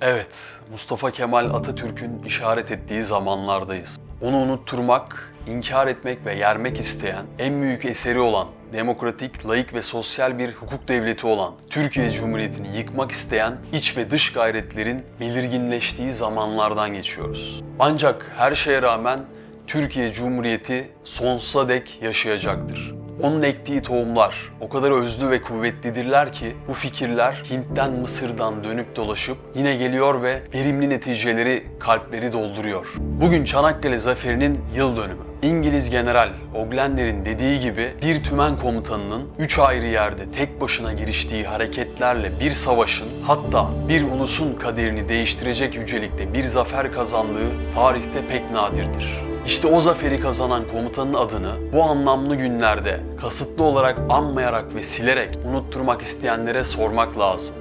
Evet, Mustafa Kemal Atatürk'ün işaret ettiği zamanlardayız. Onu unutturmak, inkar etmek ve yermek isteyen, en büyük eseri olan, demokratik, layık ve sosyal bir hukuk devleti olan Türkiye Cumhuriyeti'ni yıkmak isteyen iç ve dış gayretlerin belirginleştiği zamanlardan geçiyoruz. Ancak her şeye rağmen Türkiye Cumhuriyeti sonsuza dek yaşayacaktır. Onun ektiği tohumlar o kadar özlü ve kuvvetlidirler ki bu fikirler Hint'ten Mısır'dan dönüp dolaşıp yine geliyor ve verimli neticeleri kalpleri dolduruyor. Bugün Çanakkale Zaferi'nin yıl dönümü. İngiliz General Oglender'in dediği gibi bir tümen komutanının üç ayrı yerde tek başına giriştiği hareketlerle bir savaşın hatta bir ulusun kaderini değiştirecek yücelikte bir zafer kazandığı tarihte pek nadirdir. İşte o zaferi kazanan komutanın adını bu anlamlı günlerde kasıtlı olarak anmayarak ve silerek unutturmak isteyenlere sormak lazım.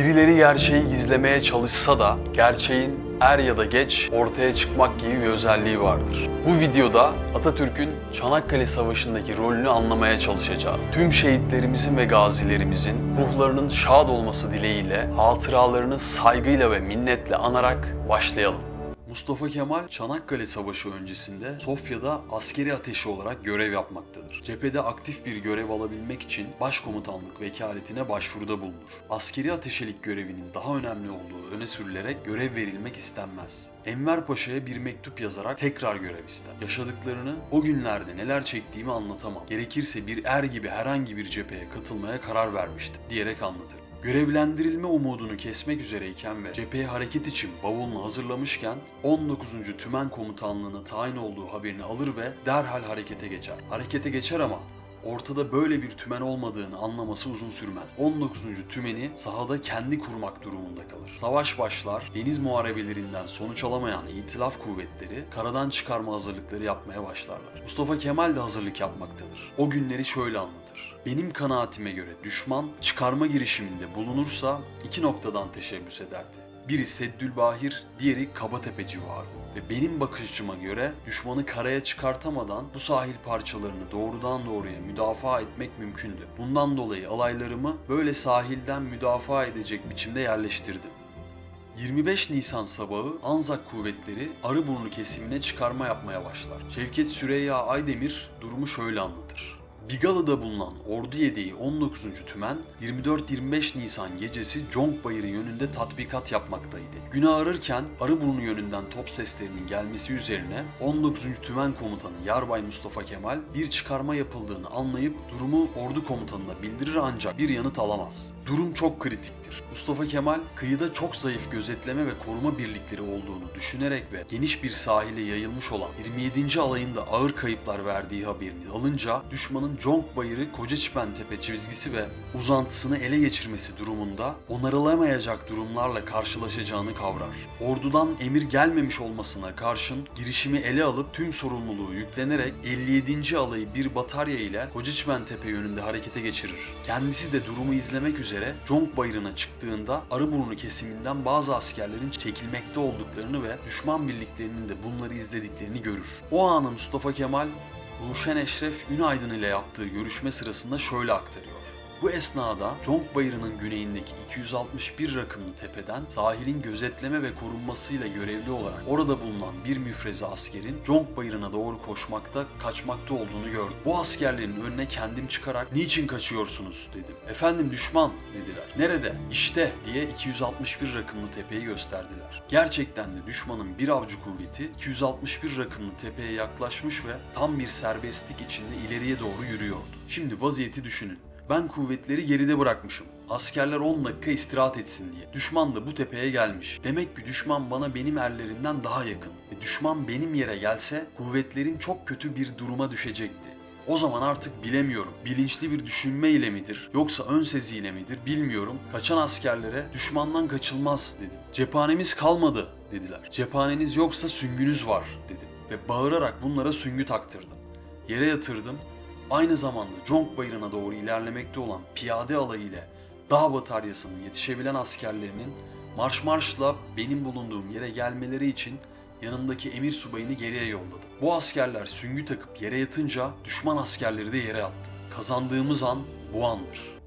Birileri gerçeği gizlemeye çalışsa da gerçeğin er ya da geç ortaya çıkmak gibi bir özelliği vardır. Bu videoda Atatürk'ün Çanakkale Savaşı'ndaki rolünü anlamaya çalışacağız. Tüm şehitlerimizin ve gazilerimizin ruhlarının şad olması dileğiyle hatıralarını saygıyla ve minnetle anarak başlayalım. Mustafa Kemal Çanakkale Savaşı öncesinde Sofya'da askeri ateşi olarak görev yapmaktadır. Cephede aktif bir görev alabilmek için başkomutanlık vekaletine başvuruda bulunur. Askeri ateşelik görevinin daha önemli olduğu öne sürülerek görev verilmek istenmez. Enver Paşa'ya bir mektup yazarak tekrar görev ister. Yaşadıklarını o günlerde neler çektiğimi anlatamam. Gerekirse bir er gibi herhangi bir cepheye katılmaya karar vermiştim diyerek anlatır. Görevlendirilme umudunu kesmek üzereyken ve cepheye hareket için bavulunu hazırlamışken 19. Tümen Komutanlığı'na tayin olduğu haberini alır ve derhal harekete geçer. Harekete geçer ama ortada böyle bir tümen olmadığını anlaması uzun sürmez. 19. tümeni sahada kendi kurmak durumunda kalır. Savaş başlar, deniz muharebelerinden sonuç alamayan itilaf kuvvetleri karadan çıkarma hazırlıkları yapmaya başlarlar. Mustafa Kemal de hazırlık yapmaktadır. O günleri şöyle anlatır. Benim kanaatime göre düşman çıkarma girişiminde bulunursa iki noktadan teşebbüs ederdi. Biri Seddülbahir, diğeri Kabatepe civarı. Ve benim bakış açıma göre düşmanı karaya çıkartamadan bu sahil parçalarını doğrudan doğruya müdafaa etmek mümkündü. Bundan dolayı alaylarımı böyle sahilden müdafaa edecek biçimde yerleştirdim. 25 Nisan sabahı Anzak kuvvetleri Arıburnu kesimine çıkarma yapmaya başlar. Şevket Süreyya Aydemir durumu şöyle anlatır. Bigalı'da bulunan ordu yedeği 19. Tümen 24-25 Nisan gecesi Conk Bayırı yönünde tatbikat yapmaktaydı. Güne ağrırken Arıburnu yönünden top seslerinin gelmesi üzerine 19. Tümen Komutanı Yarbay Mustafa Kemal bir çıkarma yapıldığını anlayıp durumu ordu komutanına bildirir ancak bir yanıt alamaz. Durum çok kritiktir. Mustafa Kemal kıyıda çok zayıf gözetleme ve koruma birlikleri olduğunu düşünerek ve geniş bir sahile yayılmış olan 27. alayında ağır kayıplar verdiği haberini alınca düşmanın Conk Bayırı Kocaçipen Tepe çizgisi ve uzantısını ele geçirmesi durumunda onarılamayacak durumlarla karşılaşacağını kavrar. Ordudan emir gelmemiş olmasına karşın girişimi ele alıp tüm sorumluluğu yüklenerek 57. alayı bir batarya ile Kocaçipen Tepe yönünde harekete geçirir. Kendisi de durumu izlemek üzere Conk Bayırı'na çıktığında Arıburnu kesiminden bazı askerlerin çekilmekte olduklarını ve düşman birliklerinin de bunları izlediklerini görür. O anı Mustafa Kemal Ruşen Eşref Ünaydın ile yaptığı görüşme sırasında şöyle aktarıyor. Bu esnada Conk Bayırı'nın güneyindeki 261 rakımlı tepeden sahilin gözetleme ve korunmasıyla görevli olarak orada bulunan bir müfreze askerin Conk Bayırı'na doğru koşmakta, kaçmakta olduğunu gördüm. Bu askerlerin önüne kendim çıkarak niçin kaçıyorsunuz dedim. Efendim düşman dediler. Nerede? İşte diye 261 rakımlı tepeyi gösterdiler. Gerçekten de düşmanın bir avcı kuvveti 261 rakımlı tepeye yaklaşmış ve tam bir serbestlik içinde ileriye doğru yürüyordu. Şimdi vaziyeti düşünün. Ben kuvvetleri geride bırakmışım. Askerler 10 dakika istirahat etsin diye. Düşman da bu tepeye gelmiş. Demek ki düşman bana benim erlerimden daha yakın. Ve düşman benim yere gelse kuvvetlerim çok kötü bir duruma düşecekti. O zaman artık bilemiyorum. Bilinçli bir düşünme ile midir yoksa ön seziyle midir bilmiyorum. Kaçan askerlere düşmandan kaçılmaz dedim. Cephanemiz kalmadı dediler. Cephaneniz yoksa süngünüz var dedim. Ve bağırarak bunlara süngü taktırdım. Yere yatırdım aynı zamanda Conk Bayırı'na doğru ilerlemekte olan piyade alayı ile dağ bataryasının yetişebilen askerlerinin marş marşla benim bulunduğum yere gelmeleri için yanımdaki emir subayını geriye yolladı. Bu askerler süngü takıp yere yatınca düşman askerleri de yere attı. kazandığımız an bu andır.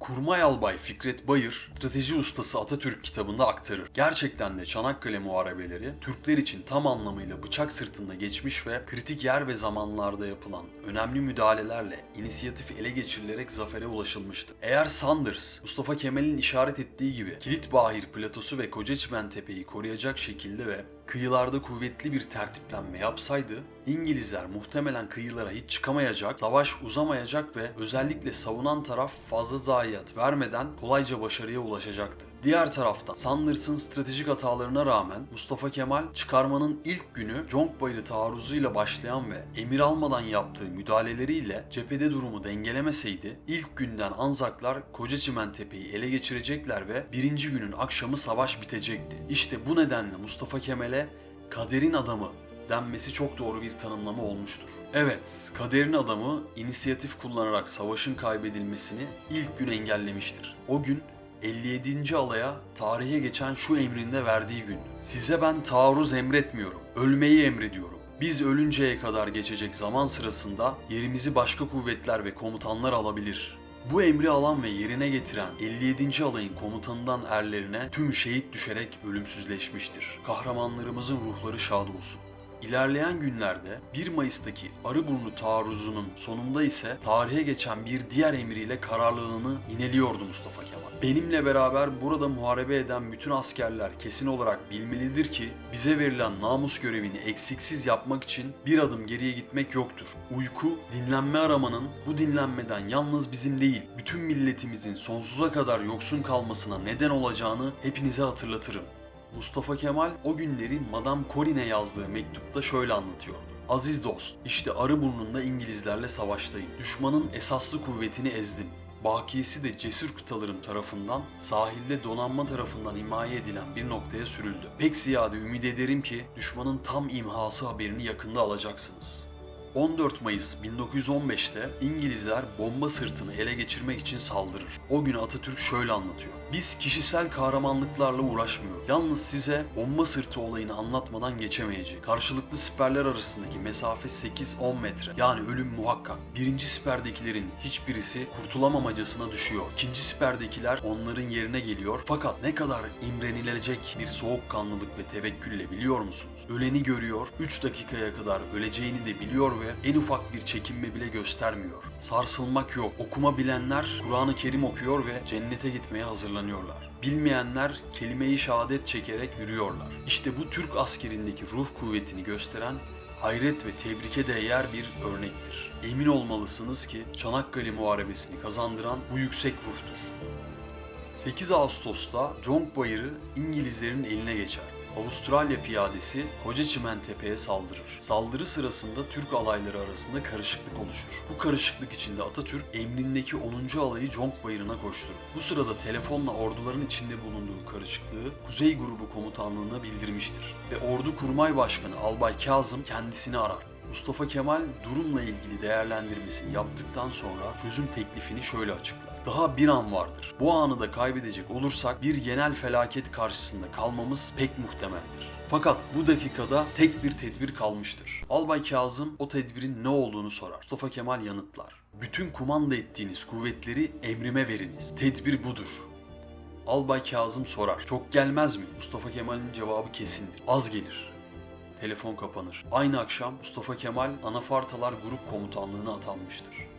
Kurmay Albay Fikret Bayır, Strateji Ustası Atatürk kitabında aktarır. Gerçekten de Çanakkale Muharebeleri, Türkler için tam anlamıyla bıçak sırtında geçmiş ve kritik yer ve zamanlarda yapılan önemli müdahalelerle inisiyatifi ele geçirilerek zafere ulaşılmıştı. Eğer Sanders, Mustafa Kemal'in işaret ettiği gibi Kilit Bahir platosu ve Kocaçimen Tepe'yi koruyacak şekilde ve kıyılarda kuvvetli bir tertiplenme yapsaydı, İngilizler muhtemelen kıyılara hiç çıkamayacak, savaş uzamayacak ve özellikle savunan taraf fazla zayiat vermeden kolayca başarıya ulaşacaktı. Diğer taraftan Sanders'ın stratejik hatalarına rağmen Mustafa Kemal çıkarmanın ilk günü Jonkbayırı taarruzuyla başlayan ve emir almadan yaptığı müdahaleleriyle cephede durumu dengelemeseydi ilk günden Anzaklar Kocaçimen Tepe'yi ele geçirecekler ve birinci günün akşamı savaş bitecekti. İşte bu nedenle Mustafa Kemal'e kaderin adamı denmesi çok doğru bir tanımlama olmuştur. Evet, kaderin adamı inisiyatif kullanarak savaşın kaybedilmesini ilk gün engellemiştir. O gün 57. alaya tarihe geçen şu emrinde verdiği gün. Size ben taarruz emretmiyorum, ölmeyi emrediyorum. Biz ölünceye kadar geçecek zaman sırasında yerimizi başka kuvvetler ve komutanlar alabilir. Bu emri alan ve yerine getiren 57. alayın komutanından erlerine tüm şehit düşerek ölümsüzleşmiştir. Kahramanlarımızın ruhları şad olsun. İlerleyen günlerde 1 Mayıs'taki Arıburnu taarruzunun sonunda ise tarihe geçen bir diğer emriyle kararlılığını ineliyordu Mustafa Kemal. Benimle beraber burada muharebe eden bütün askerler kesin olarak bilmelidir ki bize verilen namus görevini eksiksiz yapmak için bir adım geriye gitmek yoktur. Uyku, dinlenme aramanın bu dinlenmeden yalnız bizim değil, bütün milletimizin sonsuza kadar yoksun kalmasına neden olacağını hepinize hatırlatırım. Mustafa Kemal o günleri Madame Corin'e yazdığı mektupta şöyle anlatıyordu. Aziz dost, işte Arıburnu'nda İngilizlerle savaştayım. Düşmanın esaslı kuvvetini ezdim. Bakiyesi de cesur kıtalarım tarafından sahilde donanma tarafından himaye edilen bir noktaya sürüldü. Pek ziyade ümit ederim ki düşmanın tam imhası haberini yakında alacaksınız. 14 Mayıs 1915'te İngilizler bomba sırtını ele geçirmek için saldırır. O gün Atatürk şöyle anlatıyor. Biz kişisel kahramanlıklarla uğraşmıyoruz. Yalnız size bomba sırtı olayını anlatmadan geçemeyeceğim. Karşılıklı siperler arasındaki mesafe 8-10 metre. Yani ölüm muhakkak. Birinci siperdekilerin hiçbirisi kurtulamamacasına düşüyor. İkinci siperdekiler onların yerine geliyor. Fakat ne kadar imrenilecek bir soğukkanlılık ve tevekkülle biliyor musunuz? Öleni görüyor, 3 dakikaya kadar öleceğini de biliyor ve en ufak bir çekinme bile göstermiyor. Sarsılmak yok. Okuma bilenler Kur'an-ı Kerim okuyor ve cennete gitmeye hazırlanıyorlar. Bilmeyenler kelime-i şehadet çekerek yürüyorlar. İşte bu Türk askerindeki ruh kuvvetini gösteren hayret ve tebrike değer bir örnektir. Emin olmalısınız ki Çanakkale Muharebesi'ni kazandıran bu yüksek ruhtur. 8 Ağustos'ta Conk Bayırı İngilizlerin eline geçer. Avustralya piyadesi Kocaçimen Tepe'ye saldırır. Saldırı sırasında Türk alayları arasında karışıklık oluşur. Bu karışıklık içinde Atatürk emrindeki 10. alayı Conk Bayırı'na koşturur. Bu sırada telefonla orduların içinde bulunduğu karışıklığı Kuzey Grubu Komutanlığı'na bildirmiştir. Ve Ordu Kurmay Başkanı Albay Kazım kendisini arar. Mustafa Kemal durumla ilgili değerlendirmesini yaptıktan sonra çözüm teklifini şöyle açıklar. Daha bir an vardır. Bu anı da kaybedecek olursak bir genel felaket karşısında kalmamız pek muhtemeldir. Fakat bu dakikada tek bir tedbir kalmıştır. Albay Kazım o tedbirin ne olduğunu sorar. Mustafa Kemal yanıtlar. Bütün kumanda ettiğiniz kuvvetleri emrime veriniz. Tedbir budur. Albay Kazım sorar. Çok gelmez mi? Mustafa Kemal'in cevabı kesindir. Az gelir. Telefon kapanır. Aynı akşam Mustafa Kemal Anafartalar Grup Komutanlığı'na atanmıştır.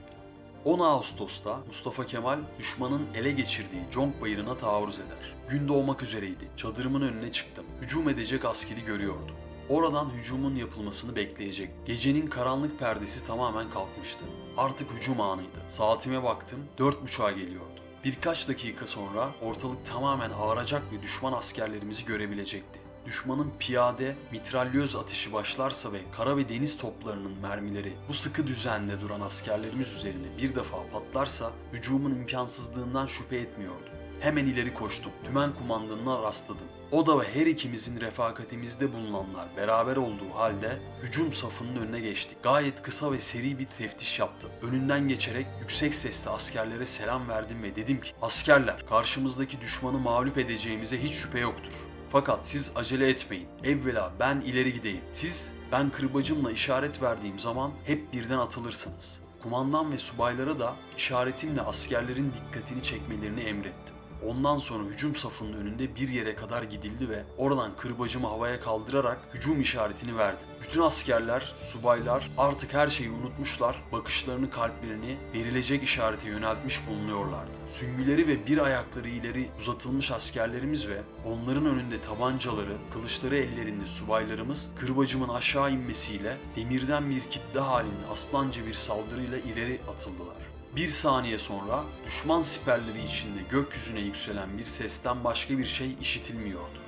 10 Ağustos'ta Mustafa Kemal düşmanın ele geçirdiği Conk Bayırı'na taarruz eder. Gün doğmak üzereydi. Çadırımın önüne çıktım. Hücum edecek askeri görüyordum. Oradan hücumun yapılmasını bekleyecek. Gecenin karanlık perdesi tamamen kalkmıştı. Artık hücum anıydı. Saatime baktım, dört buçuğa geliyordu. Birkaç dakika sonra ortalık tamamen ağaracak ve düşman askerlerimizi görebilecekti. Düşmanın piyade, mitralyöz ateşi başlarsa ve kara ve deniz toplarının mermileri bu sıkı düzenle duran askerlerimiz üzerine bir defa patlarsa hücumun imkansızlığından şüphe etmiyordum. Hemen ileri koştum. Tümen kumandanına rastladım. O da ve her ikimizin refakatimizde bulunanlar beraber olduğu halde hücum safının önüne geçti. Gayet kısa ve seri bir teftiş yaptım. Önünden geçerek yüksek sesle askerlere selam verdim ve dedim ki Askerler karşımızdaki düşmanı mağlup edeceğimize hiç şüphe yoktur. Fakat siz acele etmeyin. Evvela ben ileri gideyim. Siz ben kırbacımla işaret verdiğim zaman hep birden atılırsınız. Kumandan ve subaylara da işaretimle askerlerin dikkatini çekmelerini emrettim. Ondan sonra hücum safının önünde bir yere kadar gidildi ve oradan kırbacımı havaya kaldırarak hücum işaretini verdim. Bütün askerler, subaylar artık her şeyi unutmuşlar, bakışlarını kalplerini verilecek işarete yöneltmiş bulunuyorlardı. Süngüleri ve bir ayakları ileri uzatılmış askerlerimiz ve onların önünde tabancaları, kılıçları ellerinde subaylarımız kırbacımın aşağı inmesiyle demirden bir kitle halinde aslanca bir saldırıyla ileri atıldılar. Bir saniye sonra düşman siperleri içinde gökyüzüne yükselen bir sesten başka bir şey işitilmiyordu.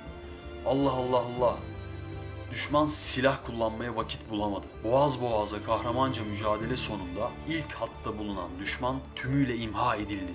Allah Allah Allah! Düşman silah kullanmaya vakit bulamadı. Boğaz boğaza kahramanca mücadele sonunda ilk hatta bulunan düşman tümüyle imha edildi.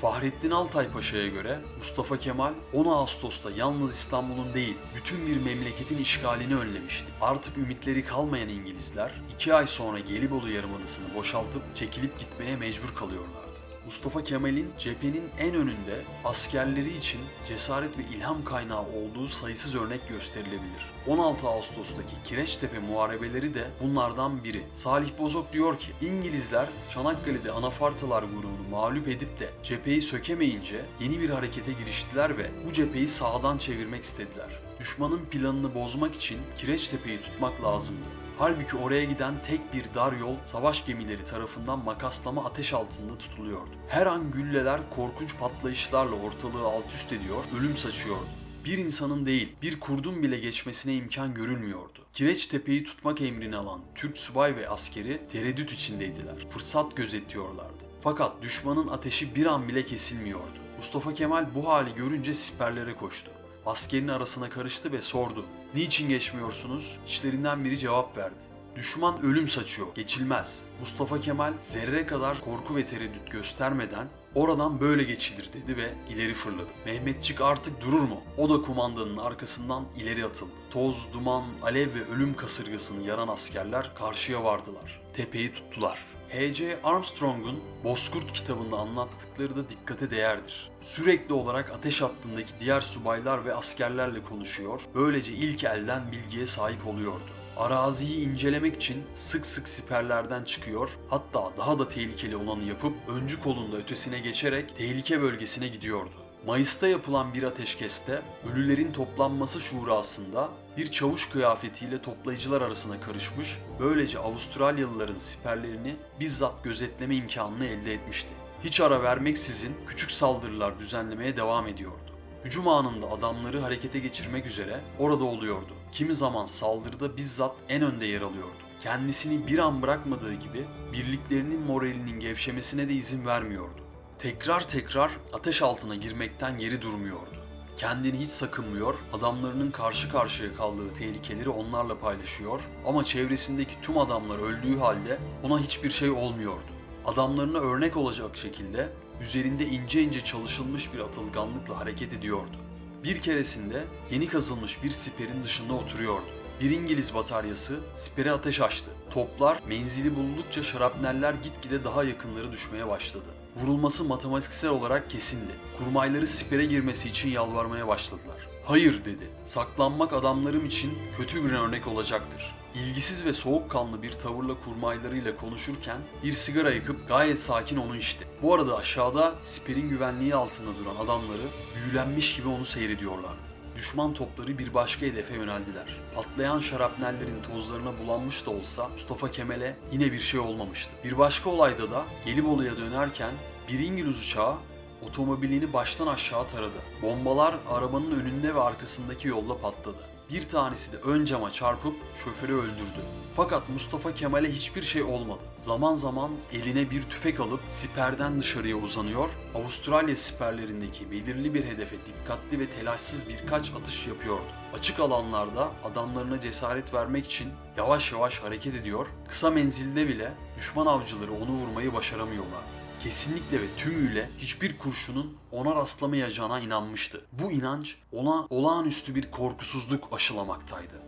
Fahrettin Altay Paşa'ya göre Mustafa Kemal 10 Ağustos'ta yalnız İstanbul'un değil bütün bir memleketin işgalini önlemişti. Artık ümitleri kalmayan İngilizler 2 ay sonra Gelibolu Yarımadası'nı boşaltıp çekilip gitmeye mecbur kalıyorlardı. Mustafa Kemal'in cephenin en önünde askerleri için cesaret ve ilham kaynağı olduğu sayısız örnek gösterilebilir. 16 Ağustos'taki Kireçtepe muharebeleri de bunlardan biri. Salih Bozok diyor ki İngilizler Çanakkale'de Anafartalar grubunu mağlup edip de cepheyi sökemeyince yeni bir harekete giriştiler ve bu cepheyi sağdan çevirmek istediler. Düşmanın planını bozmak için Kireçtepe'yi tutmak lazımdı. Halbuki oraya giden tek bir dar yol savaş gemileri tarafından makaslama ateş altında tutuluyordu. Her an gülleler korkunç patlayışlarla ortalığı alt üst ediyor, ölüm saçıyordu. Bir insanın değil, bir kurdun bile geçmesine imkan görülmüyordu. Kireçtepe'yi tutmak emrini alan Türk subay ve askeri tereddüt içindeydiler. Fırsat gözetliyorlardı. Fakat düşmanın ateşi bir an bile kesilmiyordu. Mustafa Kemal bu hali görünce siperlere koştu. Askerin arasına karıştı ve sordu. Niçin geçmiyorsunuz? İçlerinden biri cevap verdi. Düşman ölüm saçıyor, geçilmez. Mustafa Kemal zerre kadar korku ve tereddüt göstermeden oradan böyle geçilir dedi ve ileri fırladı. Mehmetçik artık durur mu? O da kumandanın arkasından ileri atıldı. Toz, duman, alev ve ölüm kasırgasını yaran askerler karşıya vardılar. Tepeyi tuttular. H.C. Armstrong'un Bozkurt kitabında anlattıkları da dikkate değerdir. Sürekli olarak ateş hattındaki diğer subaylar ve askerlerle konuşuyor, böylece ilk elden bilgiye sahip oluyordu. Araziyi incelemek için sık sık siperlerden çıkıyor, hatta daha da tehlikeli olanı yapıp öncü kolunda ötesine geçerek tehlike bölgesine gidiyordu. Mayıs'ta yapılan bir ateşkeste ölülerin toplanması şurasında bir çavuş kıyafetiyle toplayıcılar arasına karışmış, böylece Avustralyalıların siperlerini bizzat gözetleme imkanını elde etmişti. Hiç ara vermeksizin küçük saldırılar düzenlemeye devam ediyordu. Hücum anında adamları harekete geçirmek üzere orada oluyordu. Kimi zaman saldırıda bizzat en önde yer alıyordu. Kendisini bir an bırakmadığı gibi birliklerinin moralinin gevşemesine de izin vermiyordu. Tekrar tekrar ateş altına girmekten geri durmuyordu. Kendini hiç sakınmıyor, adamlarının karşı karşıya kaldığı tehlikeleri onlarla paylaşıyor ama çevresindeki tüm adamlar öldüğü halde ona hiçbir şey olmuyordu. Adamlarına örnek olacak şekilde üzerinde ince ince çalışılmış bir atılganlıkla hareket ediyordu. Bir keresinde yeni kazılmış bir siperin dışında oturuyordu. Bir İngiliz bataryası sipere ateş açtı. Toplar menzili buldukça şarapneller gitgide daha yakınları düşmeye başladı. Vurulması matematiksel olarak kesindi. Kurmayları sipere girmesi için yalvarmaya başladılar. Hayır dedi. Saklanmak adamlarım için kötü bir örnek olacaktır. İlgisiz ve soğukkanlı bir tavırla kurmaylarıyla konuşurken bir sigara yakıp gayet sakin onu içti. Bu arada aşağıda siperin güvenliği altında duran adamları büyülenmiş gibi onu seyrediyorlardı. Düşman topları bir başka hedefe yöneldiler. Patlayan şarapnellerin tozlarına bulanmış da olsa Mustafa Kemal'e yine bir şey olmamıştı. Bir başka olayda da Gelibolu'ya dönerken bir İngiliz uçağı otomobilini baştan aşağı taradı. Bombalar arabanın önünde ve arkasındaki yolda patladı. Bir tanesi de ön cama çarpıp şoförü öldürdü. Fakat Mustafa Kemal'e hiçbir şey olmadı. Zaman zaman eline bir tüfek alıp siperden dışarıya uzanıyor, Avustralya siperlerindeki belirli bir hedefe dikkatli ve telaşsız birkaç atış yapıyordu. Açık alanlarda adamlarına cesaret vermek için yavaş yavaş hareket ediyor, kısa menzilde bile düşman avcıları onu vurmayı başaramıyorlardı kesinlikle ve tümüyle hiçbir kurşunun ona rastlamayacağına inanmıştı. Bu inanç ona olağanüstü bir korkusuzluk aşılamaktaydı.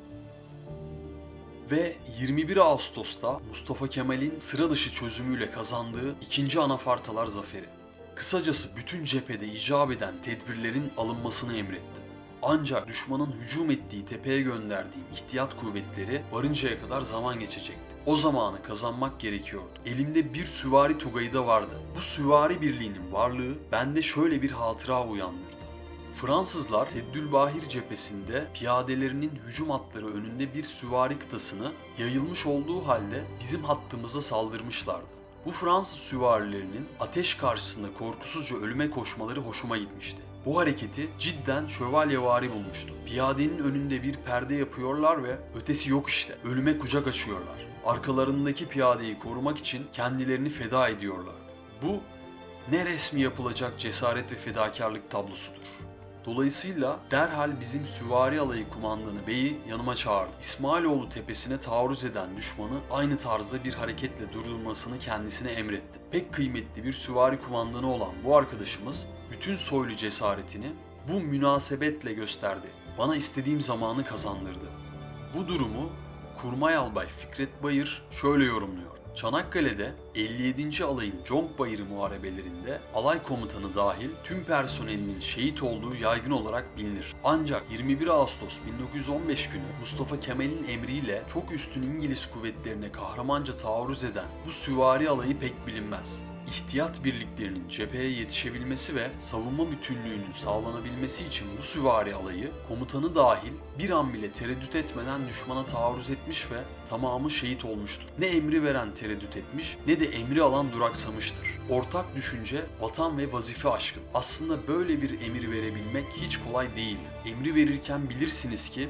Ve 21 Ağustos'ta Mustafa Kemal'in sıra dışı çözümüyle kazandığı 2. Anafartalar zaferi. Kısacası bütün cephede icap eden tedbirlerin alınmasını emretti. Ancak düşmanın hücum ettiği tepeye gönderdiğim ihtiyat kuvvetleri varıncaya kadar zaman geçecekti. O zamanı kazanmak gerekiyordu. Elimde bir süvari tugayı da vardı. Bu süvari birliğinin varlığı bende şöyle bir hatıra uyandırdı. Fransızlar Seddülbahir cephesinde piyadelerinin hücum hatları önünde bir süvari kıtasını yayılmış olduğu halde bizim hattımıza saldırmışlardı. Bu Fransız süvarilerinin ateş karşısında korkusuzca ölüme koşmaları hoşuma gitmişti. Bu hareketi cidden şövalyevari bulmuştum. Piyadenin önünde bir perde yapıyorlar ve ötesi yok işte. Ölüme kucak açıyorlar. Arkalarındaki piyadeyi korumak için kendilerini feda ediyorlardı. Bu ne resmi yapılacak cesaret ve fedakarlık tablosudur. Dolayısıyla derhal bizim süvari alayı kumandanı beyi yanıma çağırdı. İsmailoğlu tepesine taarruz eden düşmanı aynı tarzda bir hareketle durdurmasını kendisine emretti. Pek kıymetli bir süvari kumandanı olan bu arkadaşımız bütün soylu cesaretini bu münasebetle gösterdi. Bana istediğim zamanı kazandırdı. Bu durumu Kurmay Albay Fikret Bayır şöyle yorumluyor. Çanakkale'de 57. alayın Conk Bayırı muharebelerinde alay komutanı dahil tüm personelinin şehit olduğu yaygın olarak bilinir. Ancak 21 Ağustos 1915 günü Mustafa Kemal'in emriyle çok üstün İngiliz kuvvetlerine kahramanca taarruz eden bu süvari alayı pek bilinmez ihtiyat birliklerinin cepheye yetişebilmesi ve savunma bütünlüğünün sağlanabilmesi için bu süvari alayı komutanı dahil bir an bile tereddüt etmeden düşmana taarruz etmiş ve tamamı şehit olmuştur. Ne emri veren tereddüt etmiş ne de emri alan duraksamıştır. Ortak düşünce vatan ve vazife aşkı. Aslında böyle bir emir verebilmek hiç kolay değil. Emri verirken bilirsiniz ki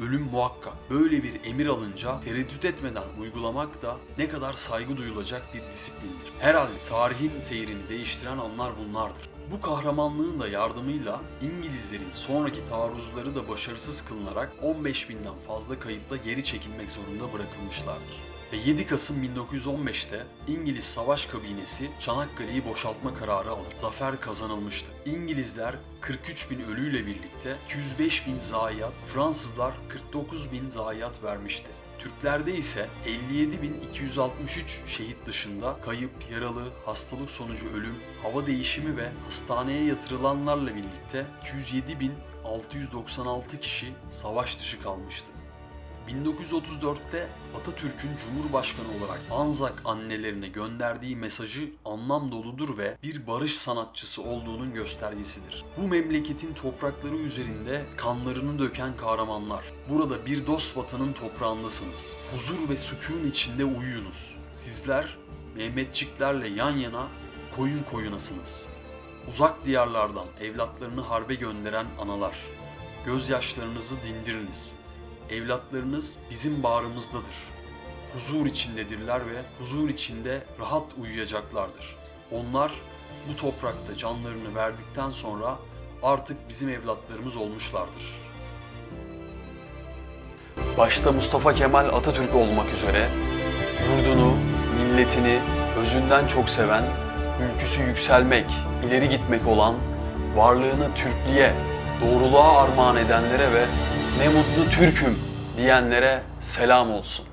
ölüm muhakkak. Böyle bir emir alınca tereddüt etmeden uygulamak da ne kadar saygı duyulacak bir disiplindir. Herhalde tarihin seyrini değiştiren anlar bunlardır. Bu kahramanlığın da yardımıyla İngilizlerin sonraki taarruzları da başarısız kılınarak 15 binden fazla kayıpla geri çekilmek zorunda bırakılmışlardır. Ve 7 Kasım 1915'te İngiliz savaş kabinesi Çanakkale'yi boşaltma kararı alır. Zafer kazanılmıştı. İngilizler 43 bin ölüyle birlikte 205 bin zayiat, Fransızlar 49 bin zayiat vermişti. Türklerde ise 57.263 şehit dışında kayıp, yaralı, hastalık sonucu ölüm, hava değişimi ve hastaneye yatırılanlarla birlikte 207.696 kişi savaş dışı kalmıştı. 1934'te Atatürk'ün Cumhurbaşkanı olarak Anzak annelerine gönderdiği mesajı anlam doludur ve bir barış sanatçısı olduğunun göstergesidir. Bu memleketin toprakları üzerinde kanlarını döken kahramanlar. Burada bir dost vatanın toprağındasınız. Huzur ve sükun içinde uyuyunuz. Sizler Mehmetçiklerle yan yana koyun koyunasınız. Uzak diyarlardan evlatlarını harbe gönderen analar. Gözyaşlarınızı dindiriniz. Evlatlarınız bizim bağrımızdadır. Huzur içindedirler ve huzur içinde rahat uyuyacaklardır. Onlar bu toprakta canlarını verdikten sonra artık bizim evlatlarımız olmuşlardır. Başta Mustafa Kemal Atatürk olmak üzere yurdunu, milletini özünden çok seven, ülküsü yükselmek, ileri gitmek olan, varlığını Türklüğe, doğruluğa armağan edenlere ve ne mutlu Türk'üm diyenlere selam olsun.